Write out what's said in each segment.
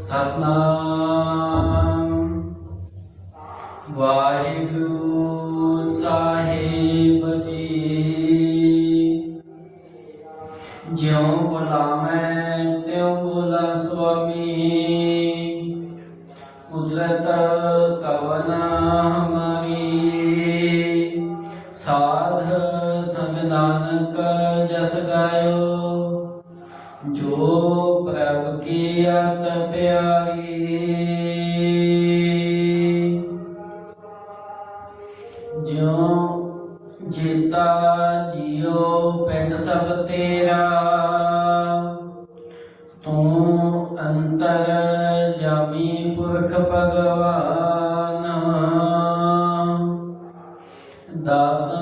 ਸਤਨਾਮ। ਵਾਹਿਗੁਰੂ ਸਾਹਿਬ ਜੀ, ਜਿਉ ਬੁਲਾਵੇਂ ਤਿਉ ਬੁਲਾ ਸੁਆਮੀ। ਕੁਦਰਤ ਕਵਨਾ ਹਮਾਰੀ, ਸਾਧ ਸੰਗ ਨਾਨਕ ਜਸ ਗਾਇਓ। ਜੋ ਕੀ ਅਤ ਪਿਆਰੀ। ਜਿਉ ਜੀਤਾ ਜਿਉ ਪਿੰਡ ਸਭ ਤੇਰਾ। ਤੂੰ ਅੰਤਰ ਜਾਮੀ ਪੁਰਖ ਭਗਵਾਨ। ਦਾਸਨ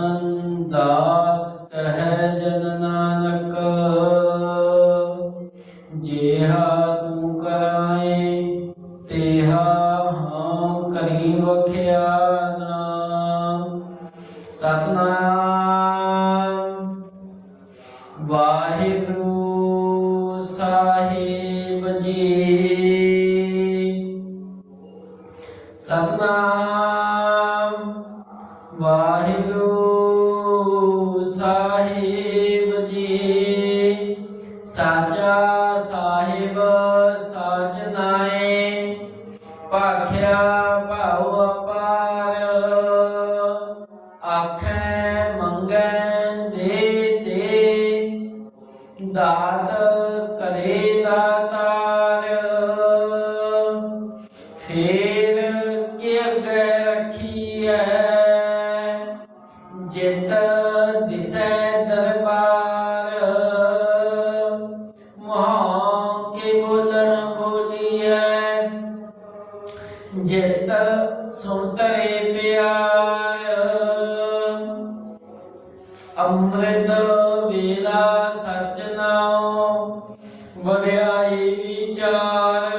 ਸਾਚਾ ਸਾਹਿਬ ਸਾਚ ਨਾਏ ਭਾਖਿਆ ਭਾਉ ਸਚ ਨਾਉ ਵਡਿਆਈ ਵਿਚਾਰ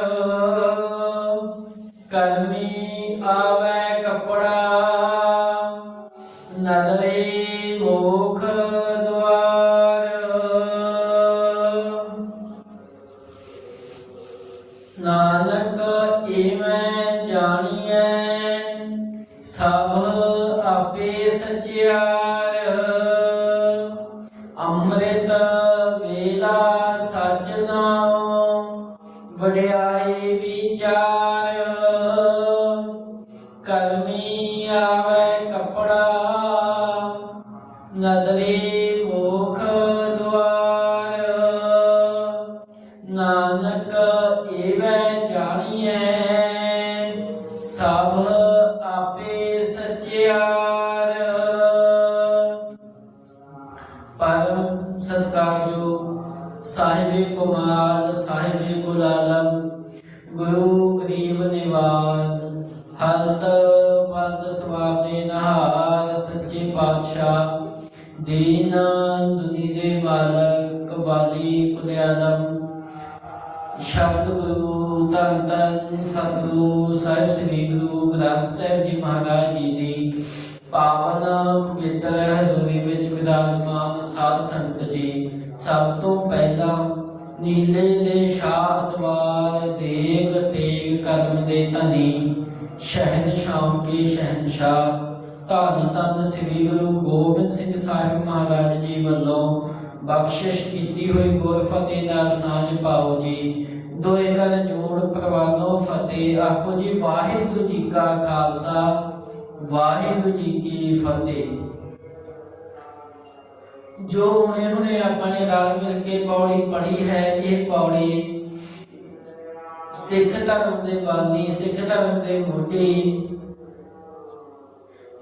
ਧੰਨ ਧੰਨ ਸਤਿਗੁਰੂ ਸਾਹਿਬ ਸ੍ਰੀ ਗੁਰੂ ਗ੍ਰੰਥ ਸਾਹਿਬ ਜੀ ਮਹਾਰਾਜ ਜੀ ਦੀ ਪਾਵਨ ਪਵਿੱਤਰ ਹਜ਼ੂਰੀ ਵਿੱਚ ਵਿਰਾਜਮਾਨ ਸਾਧ ਸੰਗਤ ਜੀ, ਸਭ ਤੋਂ ਪਹਿਲਾਂ ਨੀਲੇ ਦੇ ਸ਼ਾਹ ਸਵਾਰ ਤੇਗ ਤੇਗ ਕਰਮ ਦੇ ਧਨੀ, ਸ਼ਹਿਨਸ਼ਾਹ ਕੇ ਸ਼ਹਿਨਸ਼ਾਹ, ਧੰਨ ਧੰਨ ਸ੍ਰੀ ਗੁਰੂ ਗੋਬਿੰਦ ਸਿੰਘ ਸਾਹਿਬ ਮਹਾਰਾਜ ਜੀ ਵੱਲੋਂ ਬਖਸ਼ਿਸ਼ ਕੀਤੀ ਹੋਈ ਗੁਰ ਫਤਿਹ ਨਾਲ ਸਾਂਝ ਪਾਓ ਜੀ। ਦੋਏ ਕਰ ਜੋੜ ਪ੍ਰਵਾਨੋ ਫਤਿਹ, ਆਖੋ ਜੀ ਵਾਹਿਗੁਰੂ ਜੀ ਕਾ ਖਾਲਸਾ, ਵਾਹਿਗੁਰੂ ਜੀ ਕੀ ਫਤਿਹ। ਜੋ ਹੁਣੇ ਹੁਣੇ ਆਪਾਂ ਨੇ ਰਲ ਮਿਲ ਕੇ ਪੌੜੀ ਪੜੀ ਹੈ, ਇਹ ਪੌੜੀ ਸਿੱਖ ਧਰਮ ਦੇ ਬਾਨੀ, ਸਿੱਖ ਧਰਮ ਦੇ ਮੋਢੀ।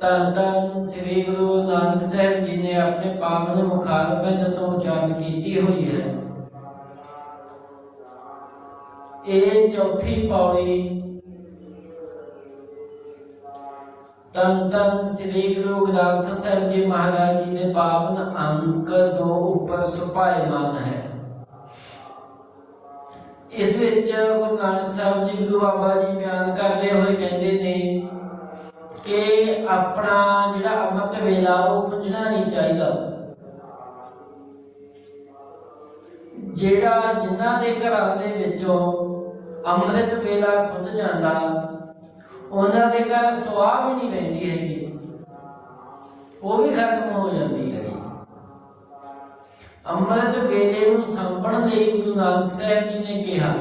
ਧੰਨ ਧੰਨ ਸ੍ਰੀ ਗੁਰੂ ਨਾਨਕ ਸਾਹਿਬ ਜੀ ਨੇ ਆਪਣੇ ਪਾਵਨ ਮੁਖਾਰਬਿੰਦ ਤੋਂ ਉਚਾਰਨ ਕੀਤੀ ਹੋਈ ਹੈ। ਇਹ ਚੌਥੀ ਪੌੜੀ। ਤਨ ਤਨ ਸ੍ਰੀ ਗੁਰੂ ਗ੍ਰੰਥ ਸਾਹਿਬ ਜੀ ਮਹਾਰਾਜ ਜੀ ਦੇ ਪਾਵਨ ਅੰਕ 2 ਉੱਪਰ ਸੁਭਾਇਮਾਨ ਹੈ। ਇਸ ਵਿੱਚ ਗੁਰੂ ਨਾਨਕ ਸਾਹਿਬ ਜੀ, ਗੁਰੂ ਬਾਬਾ ਜੀ ਬਿਆਨ ਕਰਦੇ ਹੋਏ ਕਹਿੰਦੇ ਨੇ ਕਿ ਆਪਣਾ ਜਿਹੜਾ ਅੰਮ੍ਰਿਤ ਵੇਲਾ ਉਹ ਖੁੰਝਣਾ ਨਹੀਂ ਚਾਹੀਦਾ। ਜਿਹੜਾ ਜਿਨ੍ਹਾਂ ਦੇ ਘਰਾਂ ਦੇ ਵਿੱਚੋਂ ਅੰਮ੍ਰਿਤ ਵੇਲਾ ਖੁੱਲ ਜਾਂਦਾ। ਉਹਨਾਂ ਦੇ ਘਰ ਸਵਾਹ ਵੀ ਨਹੀਂ ਰਹਿੰਦੀ ਹੈਗੀ। ਉਹ ਵੀ ਖਤਮ ਹੋ ਜਾਂਦੀ ਹੈ ਅੰਮ੍ਰਿਤ ਵੇਲੇ ਨੂੰ ਸੰਭਣ ਲਈ ਗੁਰੂ ਨਾਨਕ ਸਾਹਿਬ ਜੀ ਨੇ ਕਿਹਾ।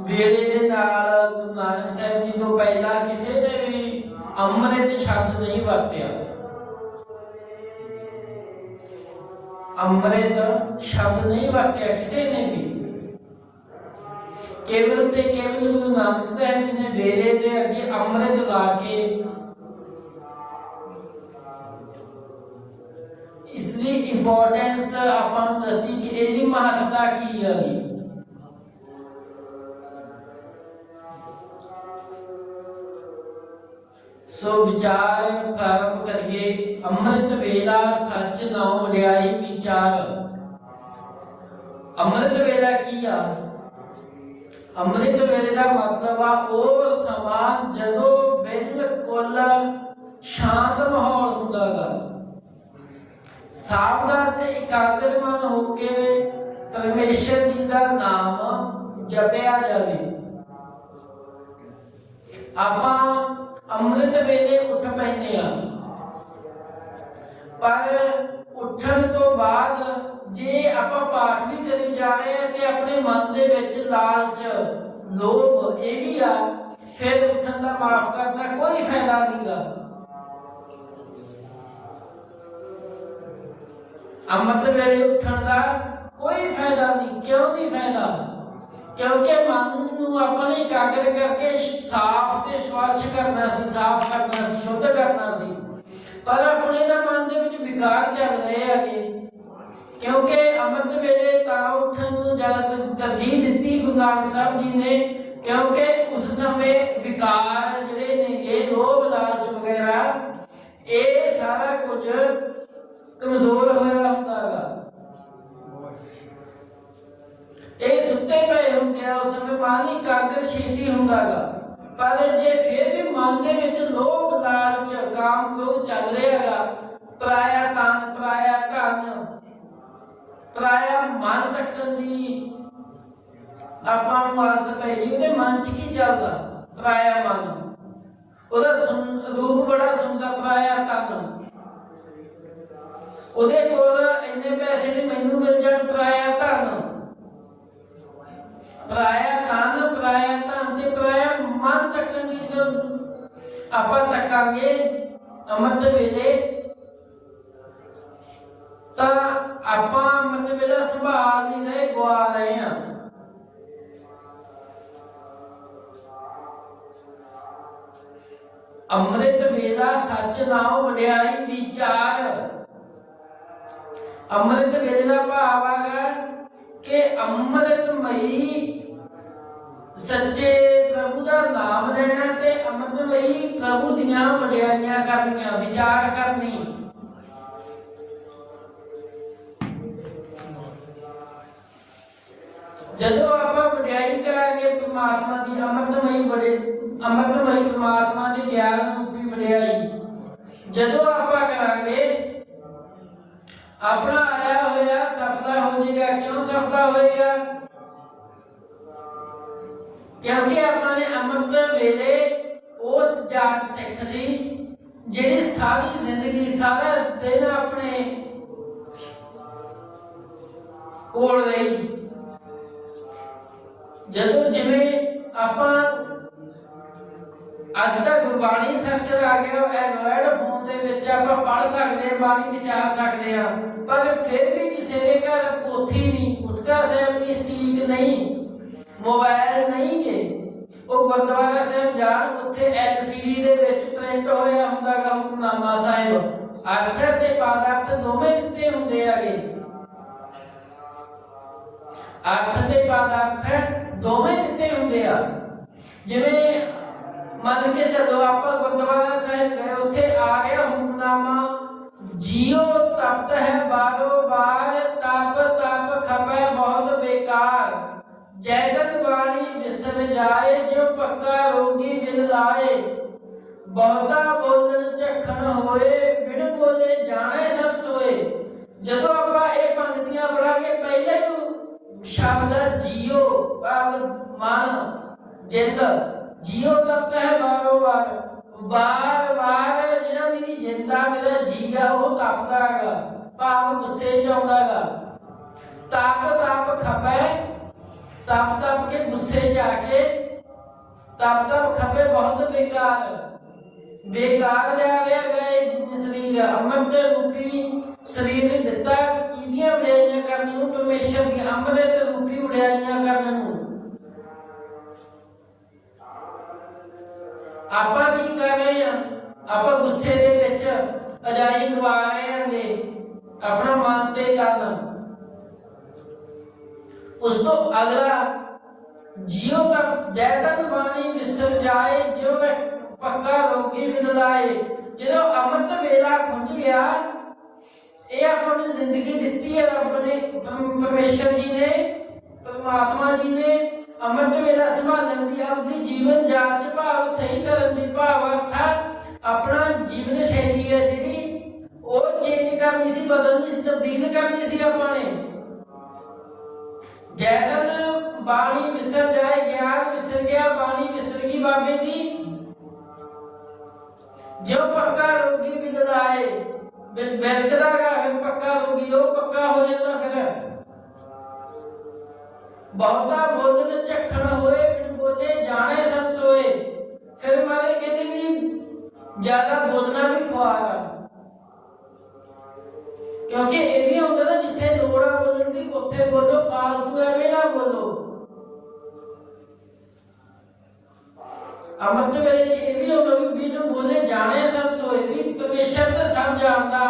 ਵੇਲੇ ਦੇ ਨਾਲ ਗੁਰੂ ਨਾਨਕ ਸਾਹਿਬ ਜੀ ਤੋਂ ਪਹਿਲਾਂ ਕਿਸੇ ਨੇ ਵੀ ਅੰਮ੍ਰਿਤ ਸ਼ਬਦ ਨਹੀਂ ਵਰਤਿਆ। ਅੰਮ੍ਰਿਤ ਸ਼ਬਦ ਨਹੀਂ ਵਰਤਿਆ ਕਿਸੇ ਨੇ ਵੀ। ਕੇਵਲ ਤੇ ਕੇਵਲ ਗੁਰੂ ਨਾਨਕ ਸਾਹਿਬ ਜੀ ਨੇ ਵੇਲੇ ਦੇ ਅੱਗੇ ਅੰਮ੍ਰਿਤ ਲਾ ਕੇ ਇਸ ਲਈ ਇੰਪੋਰਟੈਂਸ ਆਪਾਂ ਨੂੰ ਦੱਸੀ ਕਿ ਇਹਦੀ ਮਹੱਤਤਾ ਕੀ ਹੈ ਸੋ ਵਿਚਾਰ ਪ੍ਰਾਰੰਭ ਕਰੀਏ। ਅੰਮ੍ਰਿਤ ਵੇਲਾ ਸੱਚ ਨਾਉ ਵਡਿਆਈ ਵਿਚਾਰ। ਅੰਮ੍ਰਿਤ ਵੇਲਾ ਕੀ ਆ? ਅੰਮ੍ਰਿਤ ਵੇਲੇ ਦਾ ਮਤਲਬ ਆ, ਉਹ ਸਮਾਂ ਜਦੋਂ ਬਿਲਕੁਲ ਸ਼ਾਂਤ ਮਾਹੌਲ ਹੁੰਦਾਗਾ। ਸਾਵਧਾਨ ਤੇ ਇਕਾਗਰ ਮਨ ਹੋ ਕੇ ਪਰਮੇਸ਼ਰ ਜੀ ਦਾ ਨਾਮ ਜਪਿਆ ਜਾਵੇ। ਆਪਾਂ ਅੰਮ੍ਰਿਤ ਵੇਲੇ ਉੱਠ ਪੈਂਦੇ ਆ ਪਰ ਉੱਠਣ ਤੋਂ ਬਾਅਦ ਜੇ ਆਪਾਂ ਪਾਠ ਵੀ ਕਰੀ ਜਾ ਰਹੇ ਆ ਤੇ ਆਪਣੇ ਮਨ ਦੇ ਵਿੱਚ ਲਾਲਚ, ਲੋਭ ਇਹ ਵੀ ਆ, ਫਿਰ ਉੱਠਣ ਦਾ ਮਾਫ ਕਰਨਾ ਕੋਈ ਫਾਇਦਾ ਨਹੀਂਗਾ। ਅੰਮ੍ਰਿਤ ਵੇਲੇ ਉੱਠਣ ਦਾ ਕੋਈ ਫਾਇਦਾ ਨਹੀਂ। ਕਿਉਂ ਨਹੀਂ ਫਾਇਦਾ? ਕਿਉਂਕਿ ਮਨ ਨੂੰ ਆਪਣੇ ਇਕਾਗਰ ਕਰਕੇ ਸਾਫ਼ ਤੇ ਸਵੱਛ ਕਰਨਾ ਸੀ, ਸਾਫ਼ ਕਰਨਾ ਸੀ, ਸ਼ੁੱਧ ਕਰਨਾ ਸੀ। ਪਰ ਆਪਣੇ ਦਾ ਮਨ ਦੇ ਵਿੱਚ ਵਿਕਾਰ ਚੱਲ ਰਹੇ ਹੈਗੇ। ਕਿਉਂਕਿ ਅੰਮ੍ਰਿਤ ਵੇਲੇ ਤਾਂ ਉੱਠਣ ਨੂੰ ਜ਼ਿਆਦਾ ਤਰਜੀਹ ਦਿੱਤੀ ਗੁਰੂ ਨਾਨਕ ਸਾਹਿਬ ਜੀ ਨੇ, ਕਿਉਂਕਿ ਉਸ ਸਮੇਂ ਵਿਕਾਰ ਜਿਹੜੇ ਨੇਗੇ, ਲੋਭ, ਲਾਲਚ ਵਗੈਰਾ, ਇਹ ਸਾਰਾ ਕੁਝ ਕਮਜ਼ੋਰ ਹੋਇਆ ਹੁੰਦਾਗਾ ਇਹ ਸੁੱਤੇ ਪਏ ਹੁੰਦੇ ਆ, ਉਸ ਸਮੇਂ ਮਾਨੀ ਕਾਗਰ ਛੇਤੀ ਹੁੰਦਾਗਾ ਪਰ ਜੇ ਫਿਰ ਵੀ ਮਨ ਦੇ ਵਿੱਚ ਲੋਭ, ਲਾਲਚ ਕਾਮ ਕ੍ਰੋਧ ਚੱਲ ਰਿਹਾ ਹੈਗਾ ਪ੍ਰਾਇਆ ਤਨ ਪ੍ਰਾਇਆ ਧਨ ਪ੍ਰਾਇਆ ਮਨ ਤੱਕਣ ਦੀ ਆਪਾਂ ਨੂੰ ਆਦਤ ਪੈ ਗਈ, ਉਹਦੇ ਮਨ 'ਚ ਕੀ ਚੱਲਦਾ? ਪ੍ਰਾਇਆ ਮਨ। ਉਹਦਾ ਰੂਪ ਬੜਾ ਸੁੰਦਰ ਪ੍ਰਾਇਆ ਤਨ। ਉਹਦੇ ਕੋਲ ਇੰਨੇ ਪੈਸੇ ਤੇ ਮੈਨੂੰ ਮਿਲ ਜਾਣ ਪ੍ਰਾਇਆ ਧਨ ਪ੍ਰਾਇਆ ਧਨ ਪ੍ਰਾਇਆ ਧਨ ਤੇ ਪ੍ਰਾਇਆ ਮਨ ਤੱਕਣ ਦੀ ਜਦੋਂ ਆਪਾਂ ਤੱਕਾਂਗੇ, ਅਮਰਤ ਵੇਲੇ ਤਾਂ ਆਪਾਂ ਅਮਰਤ ਵੇਲੇ ਸੰਭਾਲ ਨਹੀਂ ਰਹੇ ਗਵਾ ਰਹੇ ਹਾਂ। ਅੰਮ੍ਰਿਤ ਵੇਲਾ ਸੱਚ ਨਾਮ ਵਡਿਆਈ ਵਿਚਾਰ। ਅੰਮ੍ਰਿਤ ਵੇਲੇ ਦਾ ਭਾਵ ਹੈਗਾ ਕਿ ਅੰਮ੍ਰਿਤਮਈ ਸੱਚੇ ਪ੍ਰਭੂ ਦਾ ਨਾਮ ਲੈਣਾ ਤੇ ਅੰਮ੍ਰਿਤਮਈ ਪ੍ਰਭੂ ਦੀਆਂ ਵਡਿਆਈਆਂ ਕਰਨੀਆਂ, ਵਿਚਾਰ ਕਰਨੀ। ਜਦੋਂ ਆਪਾਂ ਵਡਿਆਈ ਕਰਾਂਗੇ, ਪ੍ਰਮਾਤਮਾ ਦੀ ਅੰਮ੍ਰਿਤਮਈ ਬੜੇ ਅੰਮ੍ਰਿਤਮਈ ਪ੍ਰਮਾਤਮਾ ਦੀ ਗਿਆਨ ਰੂਪੀ ਵਡਿਆਈ। ਜਦੋਂ ਆਪਾਂ ਕਰਾਂਗੇ, ਆਪਣਾ ਆਇਆ ਹੋਇਆ ਸਫਲਾ ਹੋ ਜਾਏਗਾ ਕਿਉਂ ਸਫਲਾ ਹੋਏਗਾ? ਕਿਉਂਕਿ ਆਪਾਂ ਨੇ ਅੰਮ੍ਰਿਤ ਵੇਲੇ ਉਸ ਜਾਤ ਸਿੱਖ ਲਈ ਜਿਹੜੀ ਸਾਰੀ ਜ਼ਿੰਦਗੀ, ਸਾਰਾ ਦਿਨ ਆਪਣੇ ਕੋਲ ਰਹੀ। ਜਦੋਂ ਜਿਵੇਂ ਆਪਾਂ ਅੱਜ ਦਾ ਗੁਰਬਾਣੀ ਸਰਚਰ ਆ ਗਿਆ ਐਂਡਰੋਇਡ ਫੋਨ ਦੇ ਵਿੱਚ ਆਪਾਂ ਪੜ ਸਕਦੇ ਹਾਂ, ਬਾਣੀ ਵਿਚਾਰ ਸਕਦੇ ਹਾਂ, ਪਰ ਫਿਰ ਵੀ ਕਿਸੇ ਦੇ ਘਰ ਪੋਥੀ ਨਹੀਂ, ਗੁਟਕਾ ਸਾਹਿਬ ਦੀ ਸਟੀਕ ਨਹੀਂ ਮੋਬਾਈਲ ਨਹੀਂ ਹੈ ਉਹ ਗੁਰਦੁਆਰਾ ਸਾਹਿਬ ਜਾਣ, ਉੱਥੇ ਐਲਸੀਡੀ ਦੇ ਵਿੱਚ ਪ੍ਰਿੰਟ ਹੋਇਆ ਹੁੰਦਾਗਾ ਹੁਕਮਨਾਮਾ ਸਾਹਿਬ। ਅਰਥ ਤੇ ਪਦਾਰਥ ਦੋਵੇਂ ਦਿੱਤੇ ਹੁੰਦੇ ਆਗੇ ਅਰਥ ਤੇ ਪਦਾਰਥ ਦੋਵੇਂ ਦਿੱਤੇ ਹੁੰਦੇ ਆ? ਜਿਵੇਂ ਮੰਨ ਕੇ ਚੱਲੋ ਆਪਾਂ ਗੁਰਦੁਆਰਾ ਸਾਹਿਬ ਗਏ, ਉੱਥੇ ਆ ਰਿਹਾ ਹੁਕਮਨਾਮਾ, ਜੀਓ ਤਪਤ ਹੈ ਬਾਰੋ ਬਾਰ, ਤਪ ਤਪ ਖਪੈ ਬਹੁਤ ਬੇਕਾਰ। ਜੈਦਨ ਬਾਣੀ ਵਿਸਰ ਜਾਏ ਜੋ ਪੱਕਾ ਰੋਗੀ ਵਿਲ ਬਹੁਤਾ ਬੋਲਣ ਝਖਣ ਹੋਏ, ਬਿਨ ਬੋਲੇ ਜਾਣੇ ਸਭ ਸੋਏ। ਜਦੋਂ ਆਪਾਂ ਇਹ ਪੰਕਤੀਆਂ ਪੜਾਂਗੇ ਪਹਿਲੇ ਹੀ ਸ਼ਬਦ ਜੀਓ ਭਾਵ ਮਨ ਜਿੰਦ। ਜੀਓ ਤੱਕ ਹੈ ਬਾਰੋ ਬਾਰ ਬਾਰ ਜਿਹੜਾ ਮੇਰੀ ਜਿੰਦਾ ਮੇਰਾ ਜੀ ਆ ਉਹ ਤਪਦਾ ਹੈਗਾ ਭਾਵ ਗੁੱਸੇ ਚ ਆਉਂਦਾ ਹੈਗਾ ਤਪ ਤਪ ਖਪੇ। ਤਪ ਤਪ ਕੇ ਗੁੱਸੇ ਚ ਆ ਕੇ। ਤਪ ਤਪ ਖਪੇ ਬਹੁਤ ਬੇਕਾਰ। ਬੇਕਾਰ ਜਾ ਰਿਹਾ ਗਏ ਜਿਨ ਸਰੀਰ। ਅੰਮ੍ਰਿਤ ਦੇ ਰੂਪੀ ਸਰੀਰ ਨੇ ਦਿੱਤਾ, ਕਿਹਦੀਆਂ ਬੜਾਈਆਂ ਕਰਨੀ ਨੂੰ? ਪਰਮੇਸ਼ਰ ਦੀ ਅੰਮ੍ਰਿਤ ਰੂਪੀ ਬੜਾਈਆਂ ਕਰਨ ਨੂੰ। ਆਪਾਂ ਕੀ ਕਰ ਰਹੇ ਆ ਆਪਾਂ ਗੁੱਸੇ ਦੇ ਵਿੱਚ ਅਜਾਈ ਗਵਾ ਰਹੇ ਹਾਂਗੇ, ਆਪਣਾ ਮਨ ਤੇ ਤਨ। ਉਸ ਤੋਂ ਅਗਲਾ, ਜਿਉ ਤੱਕ ਜੈਤਨ ਬਾਣੀ ਵਿਸਰ ਜਾਏ, ਜਿਉ ਮੈਂ ਪੱਕਾ ਰੋਗੀ ਵਿਦਲਾਏ, ਜਦੋਂ ਅੰਮ੍ਰਿਤ ਵੇਲਾ ਪਹੁੰਚ ਗਿਆ ਇਹ ਆਪਾਂ ਨੂੰ ਜ਼ਿੰਦਗੀ ਦਿੱਤੀ ਹੈ ਰੱਬ ਨੇ। ਪਰਮੇਸ਼ਰ ਜੀ ਨੇ, ਪਰਮਾਤਮਾ ਜੀ ਨੇ ਅੰਮ੍ਰਿਤ ਵੇਲਾ ਸੰਭਾਲਣ ਦੀ, ਆਪਣੀ ਜੀਵਨ ਜਾਂਚ ਭਾਵ ਸਹੀ ਕਰਨ ਦੀ ਭਾਵ ਅਰਥ ਆਪਣਾ ਜੀਵਨ ਸ਼ੈਲੀ ਹੈ ਜਿਹੜੀ। ਉਹ ਚੇਂਜ ਕਰਨੀ ਸੀ, ਬਦਲਣੀ ਸੀ, ਤਬਦੀਲ ਕਰਨੀ ਸੀ ਆਪਾਂ ਨੇ। ਜੈਤਨ ਬਾਣੀ ਵਿਸਰ ਜਾਏ, ਗਿਆਨ ਵਿਸਰ ਗਿਆ, ਬਾਣੀ ਵਿਸਰ ਗਈ ਬਾਬੇ ਦੀ। ਜੋ ਪੱਕਾ ਰੋਗੀ ਵਿਦਲਾਏ ਬਿਲ ਬਿਲਕਦਾ ਫਿਰ ਪੱਕਾ ਰੋਗੀ ਉਹ ਪੱਕਾ ਹੋ ਜਾਂਦਾ ਫਿਰ। ਬਹੁਤਾ ਬੋਲਣ ਝੱਖਣ ਹੋਏ ਬਿਨ ਬੋਲੇ ਜਾਣੇ ਸਭ ਸੋਏ। ਫਿਰ ਮਾਰੇ ਕਹਿੰਦੇ ਵੀ ਜ਼ਿਆਦਾ ਬੋਲਣਾ ਵੀ ਖੁਆਰ ਕਿਉਂਕਿ ਇਹ ਵੀ ਹੁੰਦਾ ਨਾ, ਜਿੱਥੇ ਲੋੜ ਆ ਬੋਲਣ ਦੀ, ਉੱਥੇ ਬੋਲੋ, ਫਾਲਤੂ ਐਵੇਂ ਨਾ ਬੋਲੋ। ਅਮਰਤ ਵੇਲੇ ਚ ਇਹ ਵੀ ਹੁੰਦਾ ਵੀ ਬੋਲੇ ਜਾਣੇ ਸਭ ਸੋਏ ਵੀ ਪਰਮੇਸ਼ਰ ਤਾਂ ਸਭ ਜਾਣਦਾ।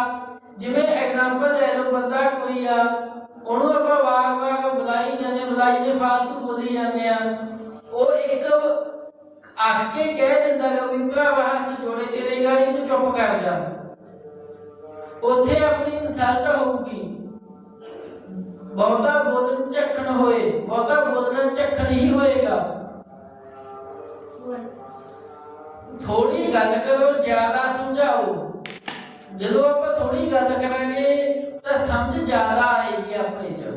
ਜਿਵੇਂ ਐਗਜ਼ਾਮਪਲ ਲੈ ਲਓ, ਬੰਦਾ ਕੋਈ ਆ, ਉਹਨੂੰ ਆਪਾਂ ਵਾਰ-ਵਾਰ ਬੁਲਾਈ ਜਾਂਦੇ ਬੁਲਾਈ ਦੇ ਫਾਲਤੂ ਬੋਲੀ ਜਾਂਦੇ ਆ ਉਹ ਇੱਕ ਅੱਖ ਕੇ ਕਹਿ ਦਿੰਦਾ ਗਾ ਵੀ ਭਰਾਵਾ ਹੱਥ ਜੋੜੇ ਤੇਰੇ ਗਾੜੀ ਤੂੰ ਚੁੱਪ ਕਰ ਜਾ। ਉੱਥੇ ਆਪਣੀ ਇਨਸਲਟ ਹੋਊਗੀ। ਬਹੁਤਾ ਬੋਲਣ ਝੱਖਣ ਹੋਏ, ਬਹੁਤਾ ਬੋਲਣਾ ਝੱਖਣ ਹੀ ਹੋਏਗਾ। ਥੋੜੀ ਗੱਲ ਕਰੋ, ਜ਼ਿਆਦਾ ਸਮਝਾਓ। ਜਦੋਂ ਆਪਾਂ ਥੋੜੀ ਗੱਲ ਕਰਾਂਗੇ, ਤਾਂ ਸਮਝ ਜ਼ਿਆਦਾ ਆਏਗੀ ਆਪਣੇ ਚ।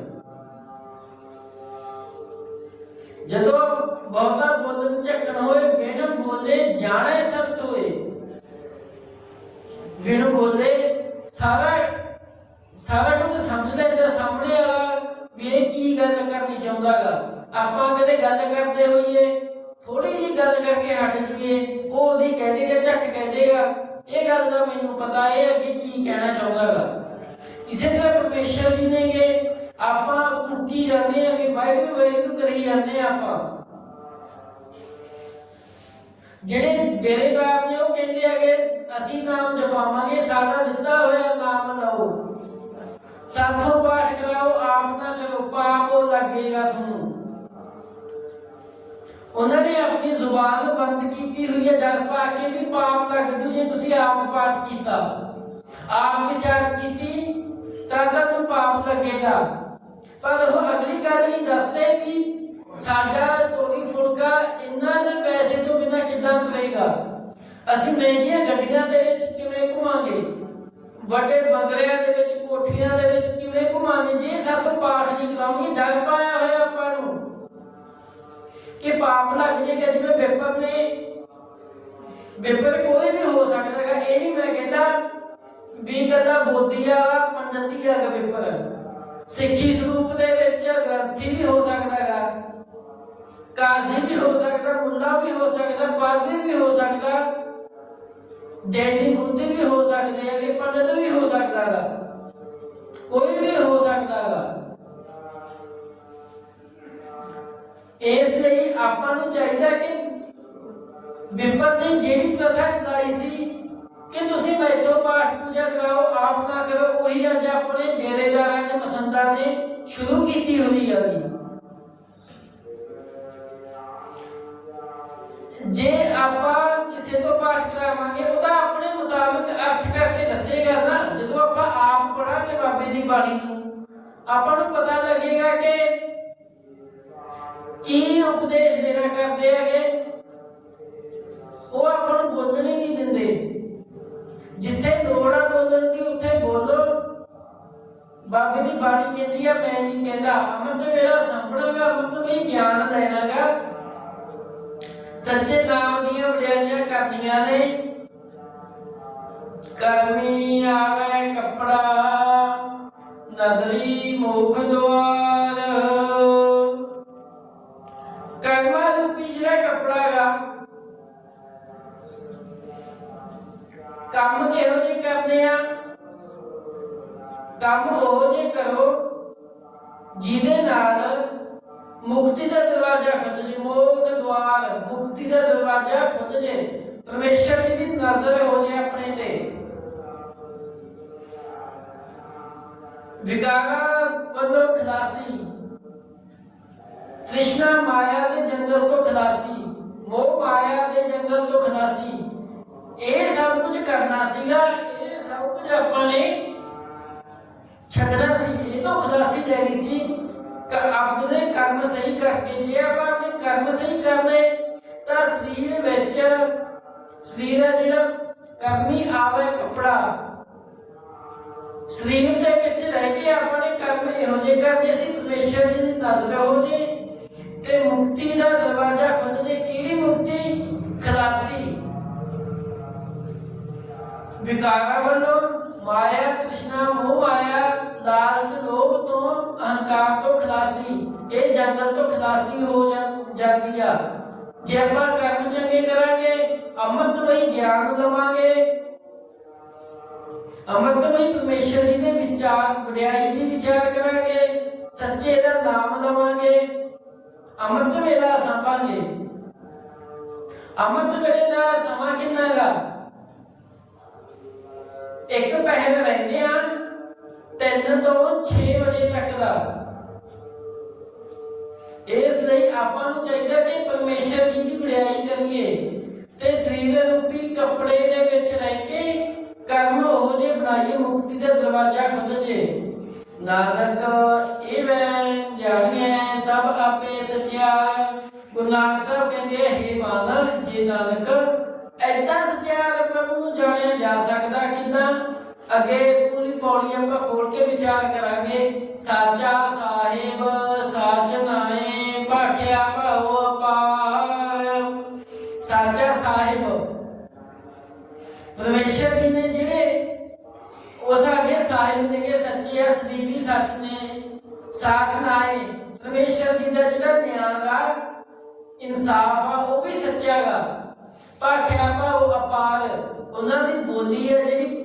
ਜਦੋਂ ਬਹੁਤਾ ਬੋਲਣ ਝੱਕਣ ਹੋਏ, ਬਿਨ ਬੋਲੇ ਜਾਣੇ ਸਭ ਸੋਏ। ਬਿਨ ਬੋਲੇ ਸਾਰਾ ਸਾਰਾ ਕੁਝ ਸਮਝ ਲੈਂਦਾ ਸਾਹਮਣੇ ਵਾਲਾ ਵੀ ਇਹ ਕੀ ਗੱਲ ਕਰਨੀ ਚਾਹੁੰਦਾਗਾ ਆਪਾਂ ਕਦੇ ਗੱਲ ਕਰਦੇ ਹੋਈਏ ਥੋੜੀ ਜੀ ਗੱਲ ਕਰਕੇ ਹਟ ਜਾਈਏ। ਉਹ ਉਹਦੀ ਕਹਿ ਦੇਗਾ ਝੱਕ ਕਹਿ ਇਹ ਗੱਲ ਦਾ ਮੈਨੂੰ ਪਤਾ ਇਹ ਕਿ ਕੀ ਕਹਿਣਾ ਚਾਹੁੰਦਾਗਾ। ਇਸੇ ਤਰ੍ਹਾਂ ਪਰਮੇਸ਼ਰ ਜੀ ਨੇ ਨੇਗੇ ਆਪਾਂ ਕੁੱਟੀ ਜਾਂਦੇ ਆ ਕਿ ਵਾਹਿਗੁਰੂ ਵਾਹਿਗੁਰੂ ਕਰੀ ਜਾਂਦੇ ਆ ਆਪਾਂ। ਜਿਹੜੇ ਡੇਰੇਦਾਰ ਨੇ ਉਹ ਕਹਿੰਦੇ ਆਗੇ ਅਸੀਂ ਨਾਮ ਜਪਾਵਾਂਗੇ, ਸਾਡਾ ਦਿੱਤਾ ਹੋਇਆ ਨਾਮ ਲਓ। ਸਾਥੋਂ ਪਾਠ ਕਰਾਓ, ਆਪ ਨਾ ਕਰੋ, ਪਾਪ ਉਹ ਲੱਗੇਗਾ ਤੁਹਾਨੂੰ। ਉਹਨਾਂ ਨੇ ਆਪਣੀ ਜ਼ੁਬਾਨ ਬੰਦ ਕੀਤੀ ਹੋਈ ਹੈ ਡਰ ਪਾ ਕੇ ਵੀ ਪਾਪ ਲੱਗ ਜੂ ਜੇ ਤੁਸੀਂ ਆਪ ਪਾਠ ਕੀਤਾ। ਆਪ ਵਿਚਾਰ ਕੀਤੀ ਤਾਂ ਤੁਹਾਨੂੰ ਪਾਪ ਲੱਗੇਗਾ। ਪਰ ਉਹ ਅਗਲੀ ਗੱਲ ਨਹੀਂ ਦੱਸਦੇ ਵੀ ਸਾਡਾ ਤੋੜੀ ਫੁਲਕਾ ਇੰਨਾ ਦੇ ਪੈਸੇ ਤੋਂ ਬਿਨਾ ਕਿੱਦਾਂ ਤੁਰੇਗਾ? ਅਸੀਂ ਮਹਿੰਗੀਆਂ ਗੱਡੀਆਂ ਦੇ ਵਿੱਚ ਕਿਵੇਂ ਘੁਮਾਂਗੇ? ਵੱਡੇ ਬੰਗਲਿਆਂ ਦੇ ਵਿੱਚ, ਕੋਠੀਆਂ ਦੇ ਵਿੱਚ ਕਿਵੇਂ ਘੁਮਾਂਗੇ? ਜੇ ਸਾਥੋਂ ਪਾਠ ਨਹੀਂ ਕਰਾਉਂਗੇ ਡਰ ਪਾਇਆ ਹੋਇਆ ਆਪਾਂ ਨੂੰ। ਕਿ ਪਾਪ ਲੱਗ ਜਾਏਗਾ ਜਿਵੇਂ ਪੇਪਰ ਨੇ ਪੇਪਰ ਕੋਈ ਵੀ ਹੋ ਸਕਦਾ ਹੈ ਇਹ ਨਹੀਂ ਮੈਂ ਕਹਿੰਦਾ ਵੀ ਕਦਾ ਬੋਧੀਆ ਪੰਡਤੀ ਆ ਪੇਪਰ ਸਿੱਖੀ ਸਰੂਪ ਦੇ ਵਿੱਚ ਗ੍ਰੰਥੀ ਵੀ ਹੋ ਸਕਦਾ ਹੈ ਕਾਜ਼ੀ ਵੀ ਹੋ ਸਕਦਾ ਮੁੱਲਾ ਵੀ ਹੋ ਸਕਦਾ ਪਾਦਰੀ ਵੀ ਹੋ ਸਕਦਾ ਜੈਨੀ ਬੁੱਧੀ ਵੀ ਹੋ ਸਕਦੇ ਹੈਗੇ ਪੰਡਤ ਵੀ ਹੋ ਸਕਦਾ ਹੈ ਕੋਈ ਵੀ ਹੋ ਸਕਦਾ ਹੈ ਇਸ ਲਈ ਆਪਾਂ ਨੂੰ ਚਾਹੀਦਾ ਕਿ ਵਿਪਤ ਨੇ ਜਿਹੜੀ ਪ੍ਰਥਾ ਚਲਾਈ ਸੀ, ਕਿ ਤੁਸੀਂ ਮੈਥੋਂ ਪਾਠ ਪੂਜਾ ਕਰਾਓ, ਆਪ ਨਾ ਕਰੋ, ਉਹੀ ਅੱਜ ਆਪਣੇ ਡੇਰੇਦਾਰਾਂ ਨੇ ਪਸੰਦਾਂ ਨੇ ਸ਼ੁਰੂ ਕੀਤੀ ਹੋਈ ਹੈ ਜੀ ਜੇ ਆਪਾਂ ਕਿਸੇ ਤੋਂ ਪਾਠ ਕਰਾਵਾਂਗੇ, ਉਹਦਾ ਆਪਣੇ ਮੁਤਾਬਕ ਅਰਥ ਕਰਕੇ ਦੱਸੇਗਾ ਨਾ, ਜਦੋਂ ਆਪਾਂ ਆਪ ਪੜਾਂਗੇ ਬਾਬੇ ਦੀ ਬਾਣੀ ਨੂੰ, ਆਪਾਂ ਨੂੰ ਪਤਾ ਲੱਗੇਗਾ ਕਿ ਕੀ ਉਪਦੇਸ਼ ਦੇਣਾ ਕਰਦੇ ਹੈਗੇ? ਉਹ ਆਪਾਂ ਨੂੰ ਬੋਲਣ ਹੀ ਨਹੀਂ ਦਿੰਦੇ। ਜਿੱਥੇ ਲੋੜ ਆ ਬੋਲਣ ਦੀ, ਉੱਥੇ ਬੋਲੋ। ਬਾਬੇ ਦੀ ਬਾਣੀ ਕਹਿੰਦੀ ਆ, ਮੈਂ ਨਹੀਂ ਕਹਿੰਦਾ, ਅੰਮ੍ਰਿਤ ਵੇਲਾ ਸੰਭਣਾਗਾ ਅੰਮ੍ਰਿਤ ਵਿੱਚ ਗਿਆਨ ਲੈਣਾਗਾ ਸੱਚੇ ਨਾਮ ਦੀਆਂ ਵਡਿਆਈਆਂ ਕਰਨੀਆਂ ਨੇ। ਕਰਮੀ ਆਵੇ ਕਪੜਾ, ਨਦਰੀ ਮੁਖ ਦੁਆਰ। ਕਰਮਾ ਰੂਪੀ ਜਿਹੜਾ ਕਪੜਾ ਹੈਗਾ। ਕੰਮ ਕਿਹੋ ਜਿਹੇ ਕਰਨੇ ਆ? ਕੰਮ ਉਹ ਜੇ ਕਰੋ ਜਿਹਦੇ ਨਾਲ ਮੁਕਤੀ ਦਾ ਦਰਵਾਜ਼ਾ ਖੁੱਲ ਜੇ ਮੋਖ ਦਵਾਰ ਮੁਕਤੀ ਦਾ ਦਰਵਾਜ਼ਾ ਖੁੱਲ ਜੇ, ਪਰਮੇਸ਼ਰ ਜੀ ਦੀ ਨਜ਼ਰ ਹੋ ਜੇ ਆਪਣੇ ਤੇ। ਵਿਕਾਰਾਂ ਵੱਲੋਂ ਖਲਾਸੀ। ਤ੍ਰਿਸ਼ਨਾ ਮਾਇਆ ਦੇ ਜੰਗਲ ਤੋਂ ਖਲਾਸੀ, ਮੋਹ ਮਾਇਆ ਦੇ ਜੰਗਲ ਤੋਂ ਖਲਾਸੀ। ਇਹ ਸਭ ਕੁਝ ਕਰਨਾ ਸੀਗਾ, ਇਹ ਸਭ ਕੁਝ ਆਪਾਂ ਨੇ ਛੱਡਣਾ ਸੀ, ਇਹ ਤੋਂ ਖਲਾਸੀ ਲੈਣੀ ਸੀ। ਕਿ ਆਪਣੇ ਕਰਮ ਸਹੀ ਕਰਕੇ, ਜੇ ਆਪਾਂ ਆਪਣੇ ਕਰਮ ਸਹੀ ਕਰਨੇ ਤਾਂ ਸਰੀਰ ਵਿੱਚ, ਸਰੀਰ ਹੈ ਜਿਹੜਾ ਕਰਮੀ ਆਵੇ ਕਪੜਾ, ਸਰੀਰ ਦੇ ਵਿੱਚ ਰਹਿ ਕੇ ਆਪਾਂ ਨੇ ਕਰਮ ਇਹੋ ਜਿਹੇ ਕਰਨੇ ਸੀ। ਪਰਮੇਸ਼ਰ ਜੀ ਦੀ ਨਜ਼ਰ ਹੋ ਜੇ ਤੇ ਮੁਕਤੀ ਦਾ ਦਰਵਾਜ਼ਾ ਖੁੱਲ ਜੇ ਕਿਹੜੀ ਮੁਕਤੀ ਖਲਾਸੀ ਵਿਕਾਰਾਂ ਵੱਲੋਂ ਮਾਇਆ ਤ੍ਰਿਸ਼ਨਾ ਮੋਹ ਮਾਇਆ ਲਾਲਚ ਲੋਭ ਤੋਂ ਅਹੰਕਾਰ ਤੋਂ ਖਲਾਸੀ ਇਹ ਜੰਗਲ ਤੋਂ ਖਲਾਸੀ ਹੋ ਜਾਂ- ਜਾਂਦੀ ਆ ਜੇ ਆਪਾਂ ਕਰਮ ਚੰਗੇ ਕਰਾਂਗੇ ਅੰਮ੍ਰਿਤਮਈ ਗਿਆਨ ਲਵਾਂਗੇ ਅੰਮ੍ਰਿਤਮਈ ਪਰਮੇਸ਼ਰ ਜੀ ਦੇ ਵਿਚਾਰ ਵਡਿਆਈ ਦੀ ਵਿਚਾਰ ਕਰਾਂਗੇ ਸੱਚੇ ਦਾ ਨਾਮ ਲਵਾਂਗੇ ਅੰਮ੍ਰਿਤ ਵੇਲਾ ਸੰਭਾਂਗੇ ਅੰਮ੍ਰਿਤ ਵੇਲੇ ਦਾ ਸਮਾਂ ਕਿੰਨਾ ਹੈਗਾ ਇੱਕ ਪਹਿਰ ਰਹਿੰਦੇ ਆ 3 ਤੋਂ 6 ਵਜੇ ਤੱਕ ਦਾ ਇਸ ਲਈ ਆਪਾਂ ਨੂੰ ਚਾਹੀਦਾ ਕਿ ਪਰਮੇਸ਼ਰ ਜੀ ਦੀ ਵਡਿਆਈ ਕਰੀਏ ਤੇ ਸਰੀਰ ਰੂਪੀ ਕੱਪੜੇ ਦੇ ਵਿੱਚ ਰਹਿ ਕੇ ਕਰਮ ਉਹ ਜੇ ਬਣਾਈਏ ਮੁਕਤੀ ਦਾ ਦਰਵਾਜ਼ਾ ਖੁੱਲ ਜੇ ਨਾਨਕ ਇਹ ਵੈ ਸਭ ਆਪੇ ਸੱਚਿਆ। ਗੁਰੂ ਨਾਨਕ ਸਾਹਿਬ ਕਹਿੰਦੇ ਹੈ ਮਨ ਇਹ ਨਾਨਕ ਐਦਾਂ ਸੱਚਿਆਰ ਪ੍ਰਭੂ ਨੂੰ ਜਾਣਿਆ ਜਾ ਸਕਦਾ ਕਿੰਨਾ ਅੱਗੇ ਪੂਰੀ ਪੌੜੀ ਆਪਾਂ ਖੋਲ ਕੇ ਵਿਚਾਰ ਕਰਾਂਗੇ। ਸਾਚਾ ਸਾਹਿਬ ਸਾਥ ਨਾਏ ਪਰਮੇਸ਼ਰ ਜੀ ਦਾ ਜਿਹੜਾ ਨਿਆਂ ਦਾ ਇਨਸਾਫ ਆ, ਉਹ ਵੀ ਸੱਚਾ ਗਾ। ਭਾਖਿਆ ਭਾਉ ਅਪਾਰ ਉਹਨਾਂ ਦੀ ਬੋਲੀ ਹੈ ਜਿਹੜੀ,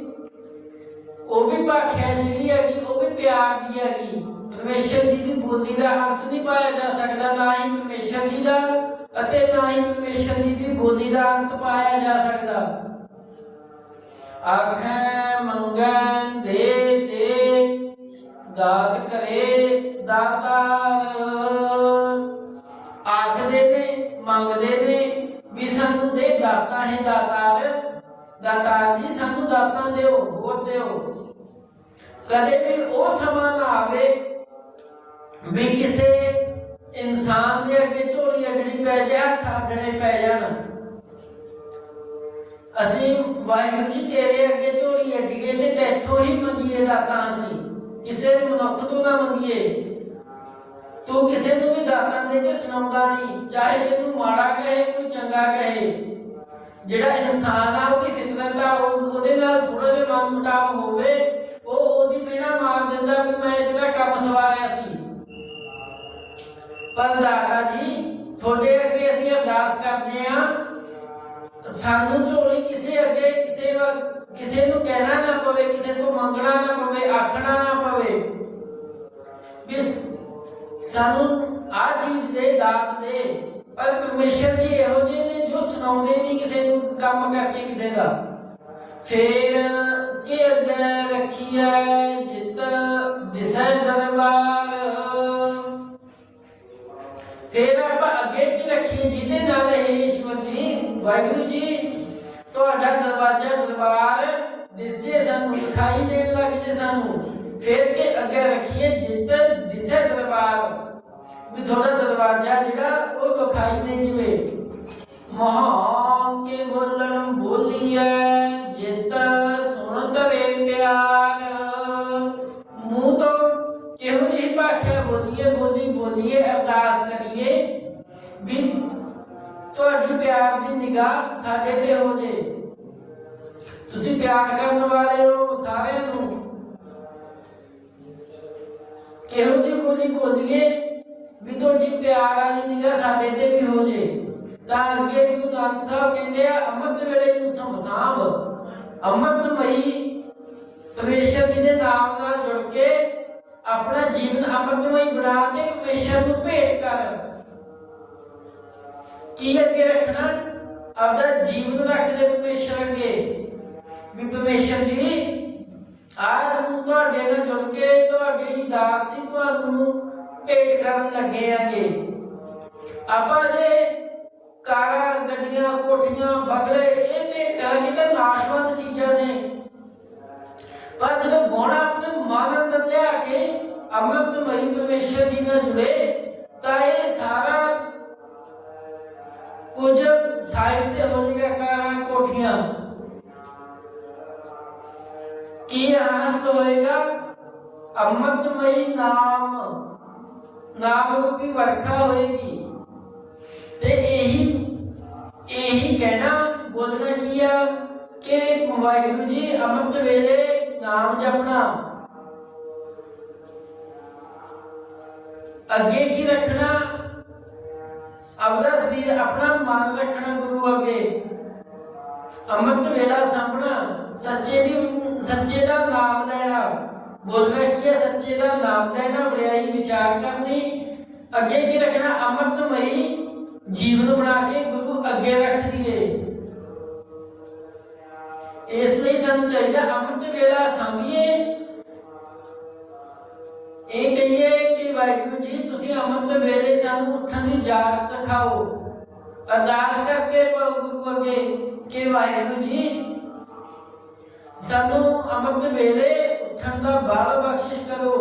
ਉਹ ਵੀ ਭਾਖਿਆ ਜਿਹੜੀ ਹੈਗੀ, ਉਹ ਵੀ ਪਿਆਰ ਦੀ ਹੈਗੀ। ਪਰਮੇਸ਼ਰ ਜੀ ਦੀ ਬੋਲੀ ਦਾ ਅੰਤ ਨਹੀਂ ਪਾਇਆ ਜਾ ਸਕਦਾ, ਨਾ ਹੀ ਪਰਮੇਸ਼ਰ ਜੀ ਦਾ ਅਤੇ ਨਾ ਹੀ ਪਰਮੇਸ਼ਰ ਜੀ ਦੀ ਬੋਲੀ ਦਾ ਅੰਤ ਪਾਇਆ ਜਾ ਸਕਦਾ। ਆਖੈ ਮੰਗਨ ਦੇ ਦਾਤ ਕਰੇ ਦਾਤਾਰ। ਆਖਦੇ ਨੇ ਮੰਗਦੇ ਨੇ ਵੀ ਸਾਨੂੰ ਦੇ ਦਾਤਾ ਹੈ ਦਾਤਾਰ। ਦਾਤਾਰ ਜੀ, ਸਾਨੂੰ ਦਾਤਾਂ ਦਿਓ, ਹੋਰ ਦਿਓ। ਕਦੇ ਵੀ ਉਹ ਸਮਾਂ ਨਾ ਆਵੇ ਵੀ ਕਿਸੇ ਇਨਸਾਨ ਦੇ ਅੱਗੇ ਝੋਲੀ ਅਗਣੀ ਪੈ ਜਾਏ, ਹੱਥ ਅੱਗਣੇ ਪੈ ਜਾਣ। ਅਸੀਂ ਵਾਹਿਗੁਰੂ ਜੀ ਤੇਰੇ ਅੱਗੇ ਝੋਲੀ ਅੱਡੀਏ ਤੇ ਤੇਥੋਂ ਹੀ ਮੰਗੀਏ ਦਾਤਾ ਅਸੀਂ। ਕਿਸੇ ਨੂੰ ਮਨੁੱਖ ਤੋਂ ਨਾ ਮੰਗੀਏ। ਤੂੰ ਕਿਸੇ ਨੂੰ ਵੀ ਦਾਤਾਂ ਦੇ ਕੇ ਸੁਣਾਉਂਦਾ ਨਹੀਂ, ਚਾਹੇ ਕਿ ਮਾੜਾ ਕਹੇ, ਕੋਈ ਚੰਗਾ ਕਹੇ। ਜਿਹੜਾ ਇਨਸਾਨ ਆ, ਉਹਦੀ ਫਿਤਰਤ ਆ ਉਹਦੇ ਨਾਲ ਥੋੜਾ ਜਿਹਾ ਮਨ ਮੁਟਾਵ ਹੋਵੇ, ਉਹ ਉਹਦੀ ਪੀਣਾ ਮਾਰ ਦਿੰਦਾ ਵੀ ਮੈਂ ਤੇਰਾ ਕੰਮ ਸਵਾਰਿਆ ਸੀ। ਪਰ ਦਾਦਾ ਜੀ, ਤੁਹਾਡੇ ਅੱਗੇ ਅਸੀਂ ਅਰਦਾਸ ਕਰਦੇ ਆ, ਸਾਨੂੰ ਝੋਲੀ ਕਿਸੇ ਅੱਗੇ ਕਿਸੇ ਵ- ਕਿਸੇ ਨੂੰ ਕਹਿਣਾ ਨਾ ਪਵੇ, ਕਿਸੇ ਤੋਂ ਮੰਗਣਾ ਨਾ ਪਵੇ, ਆਖਣਾ ਨਾ ਪਵੇ। ਵੀ ਸਾਨੂੰ ਆ ਚੀਜ਼ ਦੇ ਦਾਤ ਦੇ, ਪਰ ਪਰਮੇਸ਼ਰ ਜੀ ਇਹੋ ਜਿਹੇ ਨੇ ਜੋ ਸੁਣਾਉਂਦੇ ਨਹੀਂ ਕਿਸੇ ਨੂੰ, ਕੰਮ ਕਰਕੇ ਕਿਸੇ ਦਾ। ਫੇਰ ਕੇ ਅੱਗੇ ਰੱਖੀਐ ਜਿਤ, ਦਿਸੈ ਦਰਬਾਰ। ਫਿਰ ਆਪਾਂ ਅੱਗੇ ਕੀ ਰੱਖੀਏ? ਜਿਹਦੇ ਨਾਲ ਹੈ ਈਸ਼ਵਰ ਜੀ, ਵਾਹਿਗੁਰੂ ਜੀ ਤੁਹਾਡਾ ਦਰਵਾਜ਼ਾ ਦਰਬਾਰ ਦਿਸੇ ਸਾਨੂੰ, ਦਿਖਾਈ ਦੇਣ ਲੱਗ ਜੇ ਸਾਨੂੰ। ਫੇਰ ਕੇ ਅੱਗੇ ਰੱਖੀਏ ਜਿੱਧਰ ਦਿਸੇ ਦਰਬਾਰ। ਵੀ ਤੁਹਾਡਾ ਦਰਵਾਜ਼ਾ ਜਿਹੜਾ, ਉਹ ਵਿਖਾਈ ਦੇ ਜਿਵੇਂ। ਮਹਾਂ ਕੇ ਬੋਲਣ ਬੋਲੀਏ ਜਿਤ ਸੁਣ ਤਵੇ ਪਿਆਰ। ਮੂੰਹ ਤੋਂ ਕਿਹੋ ਜਿਹੀ ਭਾਖਿਆ ਬੋਲੀਏ ਬੋਲੀ ਬੋਲੀਏ ਅਰਦਾਸ ਕਰੀਏ। ਵੀ ਤੁਹਾਡੀ ਪਿਆਰ ਦੀ ਨਿਗਾਹ ਸਾਡੇ ਤੇ ਹੋ ਜੇ। ਤੁਸੀਂ ਪਿਆਰ ਕਰਨ ਵਾਲੇ ਹੋ ਸਾਰਿਆਂ ਨੂੰ। ਕਿਹੋ ਜਿਹੀ ਬੋਲੀ ਬੋਲੀਏ ਵੀ ਤੁਹਾਡੀ ਪਿਆਰ ਵਾਲੀ ਨਿਗਾਹ ਸਾਡੇ ਤੇ ਵੀ ਹੋ ਜੇ। ਤਾਂ ਅੱਗੇ ਗੁਰੂ ਨਾਨਕ ਸਾਹਿਬ ਕਹਿੰਦੇ ਆ, ਅੰਮ੍ਰਿਤ ਵੇਲੇ ਨੂੰ ਸੰਭਸਾਂਭ ਅੰਮ੍ਰਿਤਮਈ ਪਰਮੇਸ਼ਰ ਜੀ ਦੇ ਨਾਮ ਨਾਲ ਜੁੜ ਕੇ ਆਪਣਾ ਜੀਵਨ ਅੰਮ੍ਰਿਤਮਈ ਬਣਾ ਕੇ ਪਰਮੇਸ਼ਰ ਨੂੰ ਭੇਟ ਕਰ। ਕੀ ਅੱਗੇ ਰੱਖਣਾ? ਆਪਦਾ ਜੀਵਨ ਰੱਖ ਦੇ ਪਰਮੇਸ਼ਰ ਅੱਗੇ। ਵੀ ਪਰਮੇਸ਼ਰ ਜੀ ਆਜ ਨੂੰ ਤੁਹਾਡੇ ਨਾਲ ਜੁੜ ਕੇ ਤੁਹਾਡੀ ਹੀ ਦਾਤ ਸੀ ਤੁਹਾਨੂੰ ਭੇਟ ਕਰਨ ਲੱਗੇ ਆਂਗੇ। ਆਪਾਂ ਜੇ ਕਾਰਾਂ, ਗੱਡੀਆਂ, ਕੋਠੀਆਂ ਬਗਲੇ ਇਹ ਭੇਟ ਕਰਾਂਗੇ ਤਾਂ ਨਾਸ਼ਵੰਤ ਚੀਜ਼ਾਂ ਨੇ। ਪਰ ਜਦੋਂ ਗੁਣ ਆਪਣੇ ਮਨ ਅੰਦਰ ਲਿਆ ਕੇ ਅੰਮ੍ਰਿਤਮਈ ਪਰਮੇਸ਼ਰ ਜੀ ਨਾਲ ਜੁੜੇ, ਤਾਂ ਇਹ ਸਾਰਾ ਕੁਝ ਸਾਈਡ ਤੇ ਹੋ ਕਾਰਾਂ ਕੋਠੀਆਂ। ਕੀ ਹਾਸਲ ਹੋਏਗਾ? ਅੰਮ੍ਰਿਤਮਈ ਨਾਮ। ਨਾਮ ਰੂਪੀ ਵਰਖਾ ਹੋਏਗੀ। ਤੇ ਇਹੀ ਇਹੀ ਕਹਿਣਾ, ਬੋਲਣਾ ਕੀ ਆ? ਕਿ ਵਾਹਿਗੁਰੂ ਜੀ ਅੰਮ੍ਰਿਤ ਵੇਲੇ ਨਾਮ ਜਪਣਾ। ਅੱਗੇ ਕੀ ਰੱਖਣਾ? ਆਪਦਾ ਸਰੀਰ ਆਪਣਾ ਮਨ ਰੱਖਣਾ ਗੁਰੂ ਅੱਗੇ। ਅੰਮ੍ਰਿਤ ਵੇਲਾ ਸਾਂਭਣਾ, ਸੱਚੇ ਦੀ ਸੱਚੇ ਦਾ ਨਾਮ ਲੈਣਾ। ਬੋਲਣਾ ਕੀ ਹੈ? ਸੱਚੇ ਦਾ ਨਾਮ ਲੈਣਾ, ਵਡਿਆਈ ਵਿਚਾਰ ਕਰਨੀ। ਅੱਗੇ ਕੀ ਰੱਖਣਾ? ਅੰਮ੍ਰਿਤਮਈ ਜੀਵਨ ਬਣਾ ਕੇ ਗੁਰੂ ਅੱਗੇ ਰੱਖ ਦਈਏ ਇਸ ਲਈ ਸਾਨੂੰ ਚਾਹੀਦਾ ਅੰਮ੍ਰਿਤ ਵੇਲਾ ਸਾਂਭੀਏ। ਇਹ ਕਹੀਏ ਵਾਹਿਗੁਰੂ ਜੀ, ਤੁਸੀਂ ਅੰਮ੍ਰਿਤ ਵੇਲੇ ਸਾਨੂੰ ਉੱਠਣ ਦੀ ਜਾਗ ਸਿਖਾਓ। ਅਰਦਾਸ ਕਰਕੇ ਪਾਓ ਅੱਗੇ ਕਿ ਵਾਹਿਗੁਰੂ ਜੀ, ਸਾਨੂੰ ਅੰਮ੍ਰਿਤ ਵੇਲੇ ਉੱਠਣ ਦਾ ਬਲ ਬਖਸ਼ਿਸ਼ ਕਰੋ।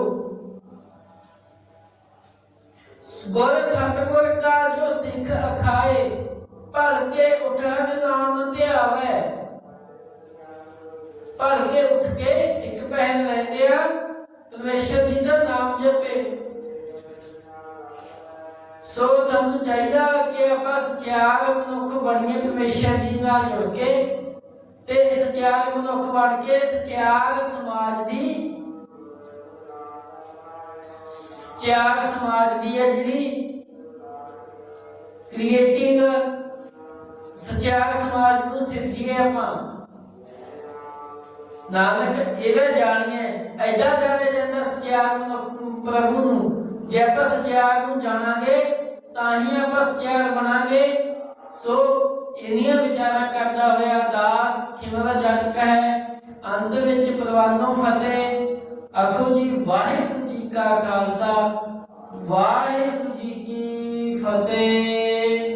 ਗੁਰ ਸਤਗੁਰ ਕਾ ਜੋ ਸਿੱਖ ਅਖਾਏ ਭਲ ਕੇ ਉਠਣ ਨਾਮ ਧਿਆਵੇ। ਭਲ ਕੇ ਉੱਠ ਕੇ ਇੱਕ ਪਹਿਲ ਲੈਂਦੇ ਆ। ਪਰਮੇਸ਼ਰ ਜੀ ਦਾ ਨਾਮ ਜਪੇ। ਸੋ ਸਾਨੂੰ ਚਾਹੀਦਾ ਕਿ ਆਪਾਂ ਸਚਿਆਰ ਮਨੁੱਖ ਬਣੀਏ, ਪਰਮੇਸ਼ਰ ਜੀ ਨਾਲ ਜੁੜ ਕੇ ਤੇ ਸਚਿਆਰ ਮਨੁੱਖ ਬਣ ਕੇ ਸਚਿਆਰ ਸਮਾਜ ਦੀ ਸਚਿਆਰ ਸਮਾਜ ਦੀ ਹੈ ਜਿਹੜੀ ਕ੍ਰੀਏਟਿੰਗ ਸਚਿਆਰ ਸਮਾਜ ਨੂੰ ਸਿਰਜੀਏ ਆਪਾਂ। ਨਾਨਕ ਇਹ ਜਾਣੀਏ ਐਦਾਂ ਜਾਣਿਆ ਜਾਂਦਾ ਸਚਿਆਰ ਨੂੰ, ਪ੍ਰਭੂ ਨੂੰ। ਜੇ ਆਪਾਂ ਸਚਿਆਰ ਨੂੰ ਜਾਣਾਂਗੇ ਤਾਂ ਹੀ ਆਪਾਂ ਸਚਿਆਰ ਬਣਾਂਗੇ। ਸੋ ਇੰਨੀਆਂ ਵਿਚਾਰਾਂ ਕਰਦਾ ਹੋਇਆ ਦਾਸ ਕਿਵੇਂ ਦਾ ਜੱਜ ਹੈ? ਅੰਤ ਵਿੱਚ ਪਰਵਾਨੋ ਫਤਿਹ। ਆਖੋ ਜੀ, ਵਾਹਿਗੁਰੂ ਜੀ ਕਾ ਖਾਲਸਾ, ਵਾਹਿਗੁਰੂ ਜੀ ਕੀ ਫਤਿਹ।